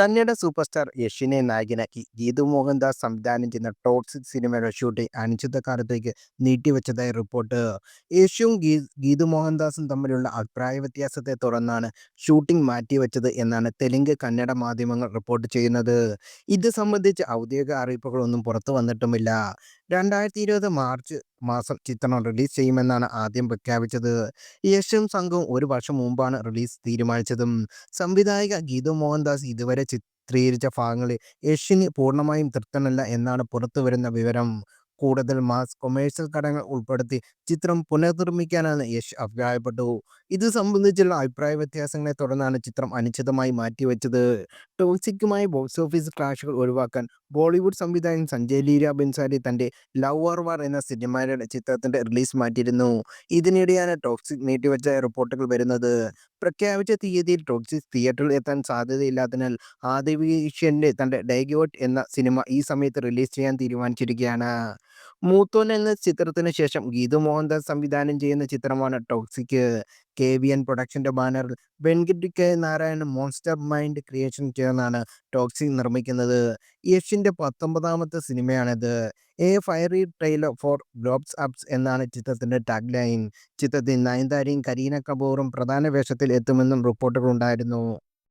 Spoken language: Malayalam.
കന്നഡ സൂപ്പർ സ്റ്റാർ യഷിനെ നായകനാക്കി ഗീതു മോഹൻദാസ് സംവിധാനം ചെയ്യുന്ന ടോക്സിക് സിനിമയുടെ ഷൂട്ടിംഗ് അനിശ്ചിതകാലത്തേക്ക് നീട്ടിവെച്ചതായി റിപ്പോർട്ട്. യേശുവും ഗീതു മോഹൻദാസും തമ്മിലുള്ള അഭിപ്രായ വ്യത്യാസത്തെ തുടർന്നാണ് ഷൂട്ടിംഗ് മാറ്റിവെച്ചത് എന്നാണ് തെലുങ്ക്, കന്നഡ മാധ്യമങ്ങൾ റിപ്പോർട്ട് ചെയ്യുന്നത്. ഇത് സംബന്ധിച്ച് ഔദ്യോഗിക അറിയിപ്പുകളൊന്നും പുറത്തുവന്നിട്ടുമില്ല. രണ്ടായിരത്തി ഇരുപത് മാർച്ച് മാസം ചിത്രം റിലീസ് ചെയ്യുമെന്നാണ് ആദ്യം പ്രഖ്യാപിച്ചത്. യശും സംഘവും ഒരു വർഷം മുമ്പാണ് റിലീസ് തീരുമാനിച്ചതും. സംവിധായിക ഗീതു മോഹൻദാസ് ഇതുവരെ ചിത്രീകരിച്ച ഭാഗങ്ങളിൽ യഷിന് പൂർണമായും തൃപ്തനല്ല എന്നാണ് പുറത്തുവരുന്ന വിവരം. കൂടുതൽ മാസ് കൊമേഴ്സ്യൽ ഘടകങ്ങൾ ഉൾപ്പെടുത്തി ചിത്രം പുനർനിർമ്മിക്കാനാണ് യഷ് അഭിപ്രായപ്പെട്ടു. ഇത് സംബന്ധിച്ചുള്ള അഭിപ്രായ വ്യത്യാസങ്ങളെ തുടർന്നാണ് ചിത്രം അനിശ്ചിതമായി മാറ്റിവച്ചത്. ടോക്സിക്കുമായി ബോക്സ് ഓഫീസ് ക്ലാഷുകൾ ഒഴിവാക്കാൻ ബോളിവുഡ് സംവിധായകൻ സഞ്ജയ് ലീല ബിൻസാരി തന്റെ ലവ് ഓർ വാർ എന്ന സിനിമയുടെ ചിത്രത്തിന്റെ റിലീസ് മാറ്റിയിരുന്നു. ഇതിനിടെയാണ് ടോക്സിക് നീട്ടിവെച്ച റിപ്പോർട്ടുകൾ വരുന്നത്. പ്രഖ്യാപിച്ച തീയതിയിൽ ടോക്സിക് തിയേറ്ററിൽ എത്താൻ സാധ്യതയില്ലാത്തതിനാൽ ആദിവിഷ്യന്റെ തന്റെ ഡൈഗോട്ട് എന്ന സിനിമ ഈ സമയത്ത് റിലീസ് ചെയ്യാൻ തീരുമാനിച്ചിരിക്കുകയാണ്. മൂത്തോൻ എന്ന ചിത്രത്തിന് ശേഷം ഗീതു മോഹൻദാസ് സംവിധാനം ചെയ്യുന്ന ചിത്രമാണ് ടോക്സിക്. കെ വി എൻ പ്രൊഡക്ഷന്റെ ബാനറിൽ Venkitti K Narayanan monster mind creation ചേർന്നാണ് ടോക്സി നിർമ്മിക്കുന്നത്. യഷിന്റെ പത്തൊമ്പതാമത്തെ സിനിമയാണിത്. A fairy tale for grown ups എന്നാണ് ചിത്രത്തിന്റെ ടാഗ് ലൈൻ. ചിത്രത്തിൽ നയൻതാരയും കരീന കപൂറും പ്രധാന വേഷത്തിൽ എത്തുമെന്നും റിപ്പോർട്ടുകളുണ്ടായിരുന്നു.